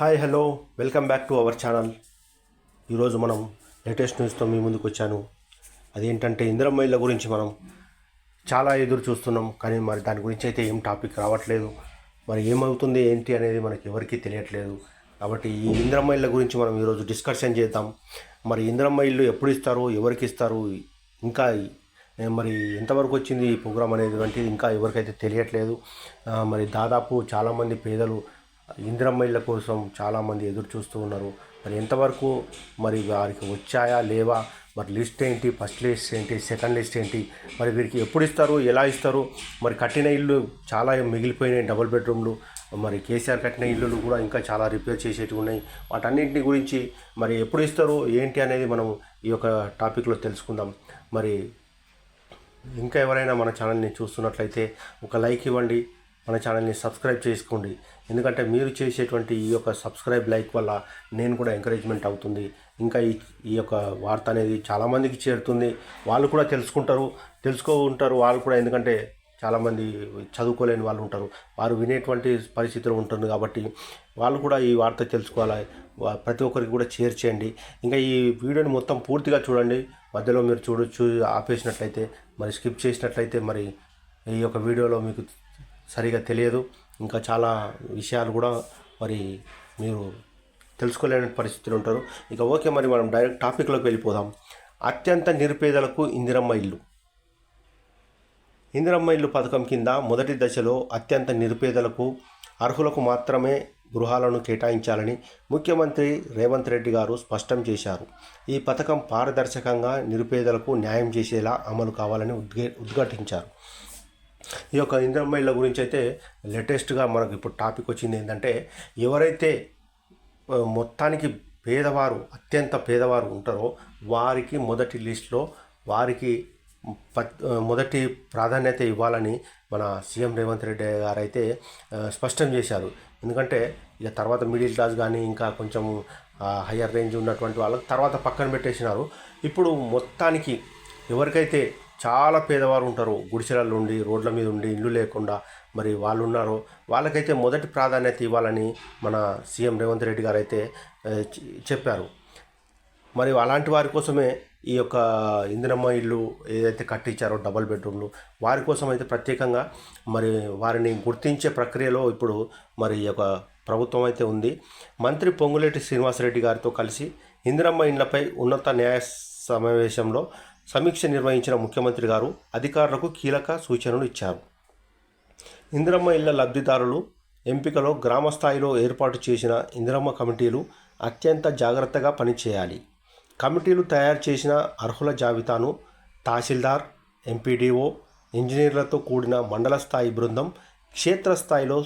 Hi hello. Welcome back to our channel. ఈరోజు మనం latest న్యూస్తో మీ ముందుకు వచ్చాను. అదేంటంటే ఇందిరమ్మ ఇళ్ళ గురించి మనం చాలా ఎదురు చూస్తున్నాం. కానీ మరి దాని గురించి అయితే ఏం టాపిక్ రావట్లేదు. మరి ఏమవుతుంది ఏంటి అనేది మనకి ఎవరికీ తెలియట్లేదు. కాబట్టి ఈ ఇందిరమ్మ ఇళ్ళ గురించి మనం ఈరోజు డిస్కషన్ చేద్దాం. మరి ఇందిరమ్మ ఇల్లు ఎప్పుడు ఇస్తారు ఎవరికి ఇస్తారు ఇంకా మరి ఎంతవరకు వచ్చింది ఈ ప్రోగ్రామ్ అనేది వంటిది ఇంకా ఎవరికైతే తెలియట్లేదు. మరి దాదాపు చాలామంది పేదలు ఇందిరమ్మ ఇళ్ళ కోసం చాలామంది ఎదురు చూస్తూ ఉన్నారు. మరి ఎంతవరకు మరి వారికి వచ్చాయా లేవా? మరి లిస్ట్ ఏంటి? ఫస్ట్ లిస్ట్ ఏంటి? సెకండ్ లిస్ట్ ఏంటి? మరి వీరికి ఎప్పుడు ఇస్తారు? ఎలా ఇస్తారు? మరి కట్టిన ఇల్లు చాలా మిగిలిపోయినాయి డబుల్ బెడ్రూమ్లు మరి కేసీఆర్ కట్టిన ఇల్లులు కూడా ఇంకా చాలా రిపేర్ చేసేటివి ఉన్నాయి. వాటన్నింటిని గురించి మరి ఎప్పుడు ఇస్తారు? ఏంటి అనేది మనం ఈ యొక్క టాపిక్లో తెలుసుకుందాం. మరి ఇంకా ఎవరైనా మన ఛానల్ని చూస్తున్నట్లయితే ఒక లైక్ ఇవ్వండి. మన ఛానల్ని సబ్స్క్రైబ్ చేసుకోండి. ఎందుకంటే మీరు చేసేటువంటి ఈ యొక్క సబ్స్క్రైబ్ లైక్ వల్ల నేను కూడా ఎంకరేజ్మెంట్ అవుతుంది. ఇంకా ఈ ఈ యొక్క వార్త అనేది చాలామందికి చేరుతుంది. వాళ్ళు కూడా తెలుసుకుంటారు. తెలుసుకో ఉంటారు వాళ్ళు కూడా ఎందుకంటే చాలామంది చదువుకోలేని వాళ్ళు ఉంటారు. వారు వినేటువంటి పరిస్థితులు ఉంటుంది కాబట్టి వాళ్ళు కూడా ఈ వార్త తెలుసుకోవాలి. ప్రతి ఒక్కరికి కూడా షేర్ చేయండి. ఇంకా ఈ వీడియోని మొత్తం పూర్తిగా చూడండి. మధ్యలో మీరు చూడ చూ ఆపేసినట్లయితే మరి స్కిప్ చేసినట్లయితే మరి ఈ యొక్క వీడియోలో మీకు సరిగా తెలియదు. ఇంకా చాలా విషయాలు కూడా మరి మీరు తెలుసుకోలేని పరిస్థితులు ఉంటారు. ఇక ఓకే మరి మనం డైరెక్ట్ టాపిక్లోకి వెళ్ళిపోదాం. అత్యంత నిరుపేదలకు ఇందిరమ్మ ఇల్లు. ఇందిరమ్మ ఇల్లు పథకం కింద మొదటి దశలో అత్యంత నిరుపేదలకు అర్హులకు మాత్రమే గృహాలను కేటాయించాలని ముఖ్యమంత్రి రేవంత్ రెడ్డి గారు స్పష్టం చేశారు. ఈ పథకం పారదర్శకంగా నిరుపేదలకు న్యాయం చేసేలా అమలు కావాలని ఉద్ ఉద్ఘాటించారు. ఈ యొక్క ఇందిరమ్మ ఇళ్ళ గురించి అయితే లేటెస్ట్గా మనకు ఇప్పుడు టాపిక్ వచ్చింది ఏంటంటే ఎవరైతే మొత్తానికి పేదవారు అత్యంత పేదవారు ఉంటారో వారికి మొదటి లిస్ట్లో వారికి ప- మొదటి ప్రాధాన్యత ఇవ్వాలని మన సీఎం రేవంత్ రెడ్డి గారు అయితే స్పష్టం చేశారు. ఎందుకంటే ఇక తర్వాత మిడిల్ క్లాస్ కానీ ఇంకా కొంచెం హయ్యర్ రేంజ్ ఉన్నటువంటి వాళ్ళకి తర్వాత పక్కన పెట్టేసినారు. ఇప్పుడు మొత్తానికి ఎవరికైతే చాలా పేదవారు ఉంటారు. గుడిసెలలో ఉండి రోడ్ల మీద ఉండి ఇల్లు లేకుండా మరి వాళ్ళు ఉన్నారో వాళ్ళకైతే మొదటి ప్రాధాన్యత ఇవ్వాలని మన సీఎం రేవంత్ రెడ్డి గారు అయితే చెప్పారు. మరి అలాంటి వారి కోసమే ఈ యొక్క ఇందిరమ్మ ఇల్లు ఏదైతే కట్టించారో డబల్ బెడ్రూమ్లు వారి కోసం అయితే ప్రత్యేకంగా మరి వారిని గుర్తించే ప్రక్రియలో ఇప్పుడు మరి ఈ యొక్క ప్రభుత్వం అయితే ఉంది. మంత్రి పొంగులేటి శ్రీనివాసరెడ్డి గారితో కలిసి ఇందిరమ్మ ఇండ్లపై ఉన్నత న్యాయ సమావేశంలో సమీక్ష నిర్వహించిన ముఖ్యమంత్రి గారు అధికారులకు కీలక సూచనలు ఇచ్చారు. ఇందిరమ్మ ఇళ్ళ లబ్ధిదారులు ఎంపికలో గ్రామ స్థాయిలో ఏర్పాటు చేసిన ఇందిరమ్మ కమిటీలు అత్యంత జాగ్రత్తగా పనిచేయాలి. కమిటీలు తయారు చేసిన అర్హుల జాబితాను తహసీల్దార్ ఎంపీడీఓ ఇంజనీర్లతో కూడిన మండల స్థాయి బృందం క్షేత్రస్థాయిలో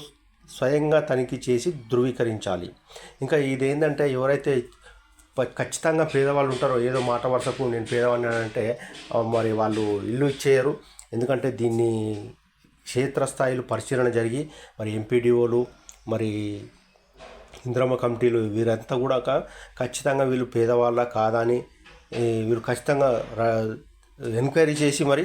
స్వయంగా తనిఖీ చేసి ధృవీకరించాలి. ఇంకా ఇదేంటంటే ఎవరైతే ఖచ్చితంగా పేదవాళ్ళు ఉంటారో ఏదో మాట వరుసకు నేను పేదవాడిని అంటే మరి వాళ్ళు ఇల్లు ఇచ్చేయరు. ఎందుకంటే దీన్ని క్షేత్రస్థాయిలో పరిశీలన జరిగి మరి ఎంపీడీఓలు మరి ఇంద్రమ్మ కమిటీలు వీరంతా కూడా ఖచ్చితంగా వీళ్ళు పేదవాళ్ళ కాదా అని వీళ్ళు ఖచ్చితంగా ఎంక్వైరీ చేసి మరి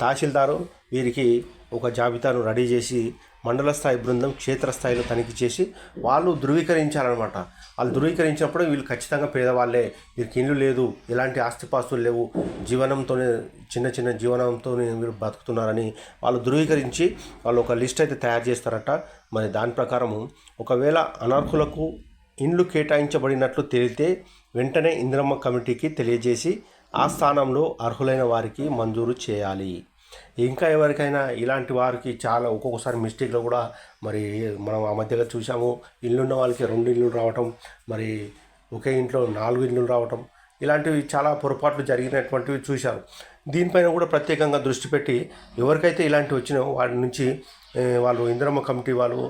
తహసీల్దారు వీరికి ఒక జాబితాను రెడీ చేసి మండల స్థాయి బృందం క్షేత్రస్థాయిలో తనిఖీ చేసి వాళ్ళు ధృవీకరించాలన్నమాట వాళ్ళు ధృవీకరించినప్పుడు వీళ్ళు ఖచ్చితంగా పేదవాళ్ళే వీరికి ఇల్లు లేదు. ఎలాంటి ఆస్తిపాస్తులు లేవు. జీవనంతోనే చిన్న చిన్న జీవనంతో వీళ్ళు బతుకుతున్నారని వాళ్ళు ధృవీకరించి వాళ్ళు ఒక లిస్ట్ అయితే తయారు చేస్తారట. మరి దాని ప్రకారము ఒకవేళ అనర్హులకు ఇండ్లు కేటాయించబడినట్లు తెలితే వెంటనే ఇందిరమ్మ కమిటీకి తెలియజేసి ఆ స్థానంలో అర్హులైన వారికి మంజూరు చేయాలి. ఇంకా ఎవరికైనా ఇలాంటి వారికి చాలా ఒక్కొక్కసారి మిస్టేక్లో కూడా మరి మనం ఆ మధ్యగా చూసాము. ఇల్లున్న వాళ్ళకి రెండు ఇల్లు రావటం మరి ఒకే ఇంట్లో నాలుగు ఇల్లు రావటం ఇలాంటివి చాలా పొరపాట్లు జరిగినటువంటివి చూశారు. దీనిపైన కూడా ప్రత్యేకంగా దృష్టి పెట్టి ఎవరికైతే ఇలాంటివి వచ్చినాయో వాటి నుంచి వాళ్ళు ఇంద్రమ్మ కమిటీ వాళ్ళు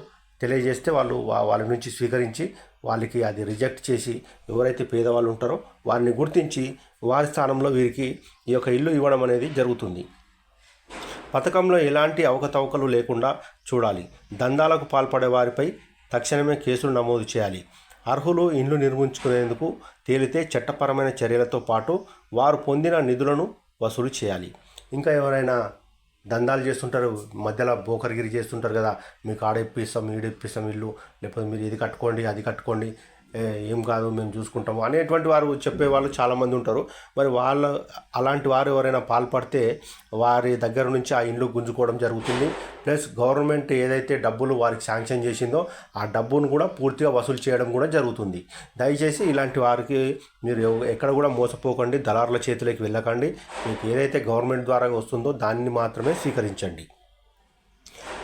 తెలియజేస్తే వాళ్ళు వాళ్ళ నుంచి స్వీకరించి వాళ్ళకి అది రిజెక్ట్ చేసి ఎవరైతే పేదవాళ్ళు ఉంటారో వారిని గుర్తించి వారి స్థానంలో వీరికి ఈ యొక్క ఇల్లు ఇవ్వడం అనేది జరుగుతుంది. పథకంలో ఎలాంటి అవకతవకలు లేకుండా చూడాలి. దందాలకు పాల్పడే వారిపై తక్షణమే కేసులు నమోదు చేయాలి. అర్హులు ఇండ్లు నిర్మించుకునేందుకు తేలితే చట్టపరమైన చర్యలతో పాటు వారు పొందిన నిధులను వసూలు చేయాలి. ఇంకా ఎవరైనా దందాలు చేస్తుంటారు మధ్యలో బోకర్గిరి చేస్తుంటారు కదా మీకు ఆడ ఇప్పిస్తాం ఇప్పిస్తాం ఇల్లు లేకపోతే మీరు ఇది కట్టుకోండి అది కట్టుకోండి ఏం కాదు మేము చూసుకుంటాము అనేటువంటి వారు చెప్పే వాళ్ళు చాలామంది ఉంటారు. మరి వాళ్ళ అలాంటి వారు ఎవరైనా పాల్పడితే వారి దగ్గర నుంచి ఆ ఇండ్లు గుంజుకోవడం జరుగుతుంది. ప్లస్ గవర్నమెంట్ ఏదైతే డబ్బులు వారికి శాంక్షన్ చేసిందో ఆ డబ్బును కూడా పూర్తిగా వసూలు చేయడం కూడా జరుగుతుంది. దయచేసి ఇలాంటి వారికి మీరు ఎక్కడ కూడా మోసపోకండి దళారుల చేతిలోకి వెళ్ళకండి. మీకు ఏదైతే గవర్నమెంట్ ద్వారా వస్తుందో దాన్ని మాత్రమే స్వీకరించండి.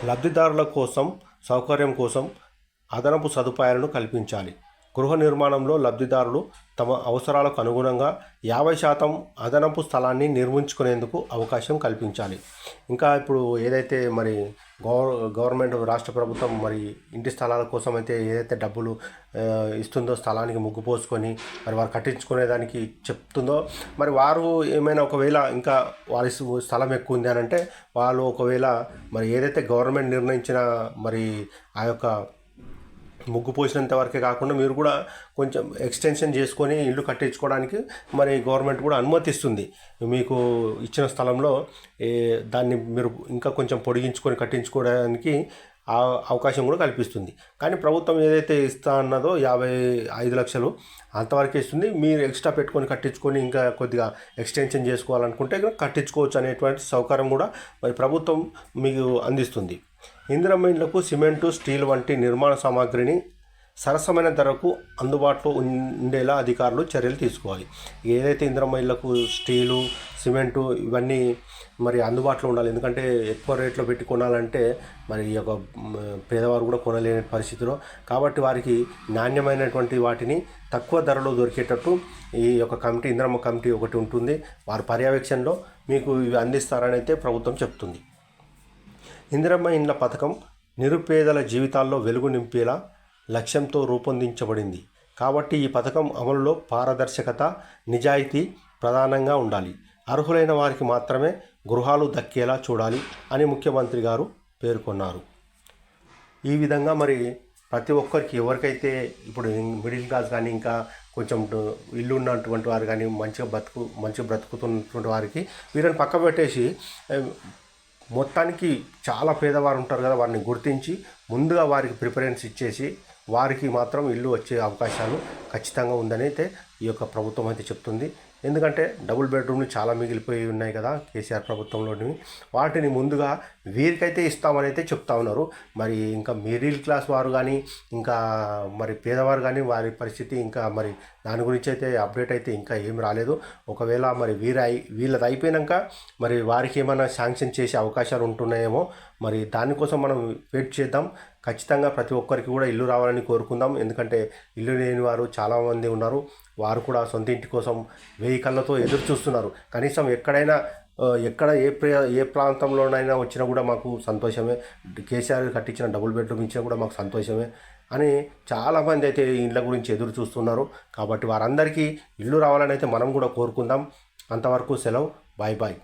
లబ్ధిదారుల కోసం సౌకర్యం కోసం అదనపు సదుపాయాలను కల్పించాలి. గృహ నిర్మాణంలో లబ్ధిదారులు తమ అవసరాలకు అనుగుణంగా యాభై శాతం అదనపు స్థలాన్ని నిర్మించుకునేందుకు అవకాశం కల్పించాలి. ఇంకా ఇప్పుడు ఏదైతే మరి గవర్ గవర్నమెంట్ రాష్ట్ర ప్రభుత్వం మరి ఇంటి స్థలాల కోసం అయితే ఏదైతే డబ్బులు ఇస్తుందో స్థలానికి ముగ్గు పోసుకొని మరి వారు కట్టించుకునేదానికి చెప్తుందో మరి వారు ఏమైనా ఒకవేళ ఇంకా వారి స్థలం ఎక్కువ ఉంది అని అంటే వాళ్ళు ఒకవేళ మరి ఏదైతే గవర్నమెంట్ నిర్ణయించిన మరి ఆ యొక్క ముగ్గు పోసినంత వరకే కాకుండా మీరు కూడా కొంచెం ఎక్స్టెన్షన్ చేసుకొని ఇల్లు కట్టించుకోవడానికి మరి గవర్నమెంట్ కూడా అనుమతిస్తుంది. మీకు ఇచ్చిన స్థలంలో దాన్ని మీరు ఇంకా కొంచెం పొడిగించుకొని కట్టించుకోవడానికి ఆ అవకాశం కూడా కల్పిస్తుంది. కానీ ప్రభుత్వం ఏదైతే ఇస్తా అన్నదో యాభై ఐదు లక్షలు అంతవరకు ఇస్తుంది. మీరు ఎక్స్ట్రా పెట్టుకొని కట్టించుకొని ఇంకా కొద్దిగా ఎక్స్టెన్షన్ చేసుకోవాలనుకుంటే కట్టించుకోవచ్చు అనేటువంటి సౌకర్యం కూడా మరి ప్రభుత్వం మీకు అందిస్తుంది. ఇందిరమ్మ సిమెంటు స్టీల్ వంటి నిర్మాణ సామాగ్రిని సరసమైన ధరకు అందుబాటులో ఉండేలా అధికారులు చర్యలు తీసుకోవాలి. ఏదైతే ఇంద్రమైన్లకు స్టీలు సిమెంటు ఇవన్నీ మరి అందుబాటులో ఉండాలి ఎందుకంటే ఎక్కువ రేట్లో పెట్టి కొనాలంటే మరి ఈ యొక్క పేదవారు కూడా కొనలేని పరిస్థితిలో కాబట్టి వారికి నాణ్యమైనటువంటి వాటిని తక్కువ ధరలో దొరికేటట్టు ఈ యొక్క కమిటీ ఇంద్రమ్మ కమిటీ ఒకటి ఉంటుంది. వారి పర్యవేక్షణలో మీకు ఇవి అందిస్తారని అయితే ప్రభుత్వం చెప్తుంది. ఇందిరమ్మ ఇండ్ల పథకం నిరుపేదల జీవితాల్లో వెలుగు నింపేలా లక్ష్యంతో రూపొందించబడింది. కాబట్టి ఈ పథకం అమలులో పారదర్శకత నిజాయితీ ప్రధానంగా ఉండాలి. అర్హులైన వారికి మాత్రమే గృహాలు దక్కేలా చూడాలి అని ముఖ్యమంత్రి గారు పేర్కొన్నారు. ఈ విధంగా మరి ప్రతి ఒక్కరికి ఎవరికైతే ఇప్పుడు మిడిల్ క్లాస్ కానీ ఇంకా కొంచెం ఇల్లు ఉన్నటువంటి వారు కానీ మంచిగా బతుకు మంచిగా బ్రతుకుతున్నటువంటి వారికి వీరిని పక్క పెట్టేసి మొత్తానికి చాలా పేదవారు ఉంటారు కదా వారిని గుర్తించి ముందుగా వారికి ప్రిఫరెన్స్ ఇచ్చేసి వారికి మాత్రం ఇల్లు వచ్చే అవకాశాలు ఖచ్చితంగా ఉందని అయితే ఈ యొక్క ప్రభుత్వం అయితే చెప్తుంది. ఎందుకంటే డబుల్ బెడ్రూమ్లు చాలా మిగిలిపోయి ఉన్నాయి కదా కేసీఆర్ ప్రభుత్వంలోని వాటిని ముందుగా వీరికైతే ఇస్తామని అయితే చెప్తా ఉన్నారు. మరి ఇంకా మిడిల్ క్లాస్ వారు కానీ ఇంకా మరి పేదవారు కానీ వారి పరిస్థితి ఇంకా మరి దాని గురించి అయితే అప్డేట్ అయితే ఇంకా ఏం రాలేదు. ఒకవేళ మరి వీరు అయి వీళ్ళది అయిపోయినాక మరి వారికి ఏమైనా శాంక్షన్ చేసే అవకాశాలు ఉంటున్నాయేమో మరి దానికోసం మనం వెయిట్ చేద్దాం. ఖచ్చితంగా ప్రతి ఒక్కరికి కూడా ఇల్లు రావాలని కోరుకుందాం. ఎందుకంటే ఇల్లు లేని వారు చాలామంది ఉన్నారు. వారు కూడా సొంత ఇంటి కోసం వెయ్యి కళ్ళతో ఎదురు చూస్తున్నారు. కనీసం ఎక్కడైనా ఎక్కడ ఏ ప్ర ఏ ప్రాంతంలోనైనా వచ్చినా కూడా మాకు సంతోషమే. కేసీఆర్ కట్టించిన డబుల్ బెడ్రూమ్ ఇచ్చినా కూడా మాకు సంతోషమే అని చాలామంది అయితే ఇండ్ల గురించి ఎదురు చూస్తున్నారు. కాబట్టి వారందరికీ ఇల్లు రావాలని అయితే మనం కూడా కోరుకుందాం. అంతవరకు సెలవు. Bye bye.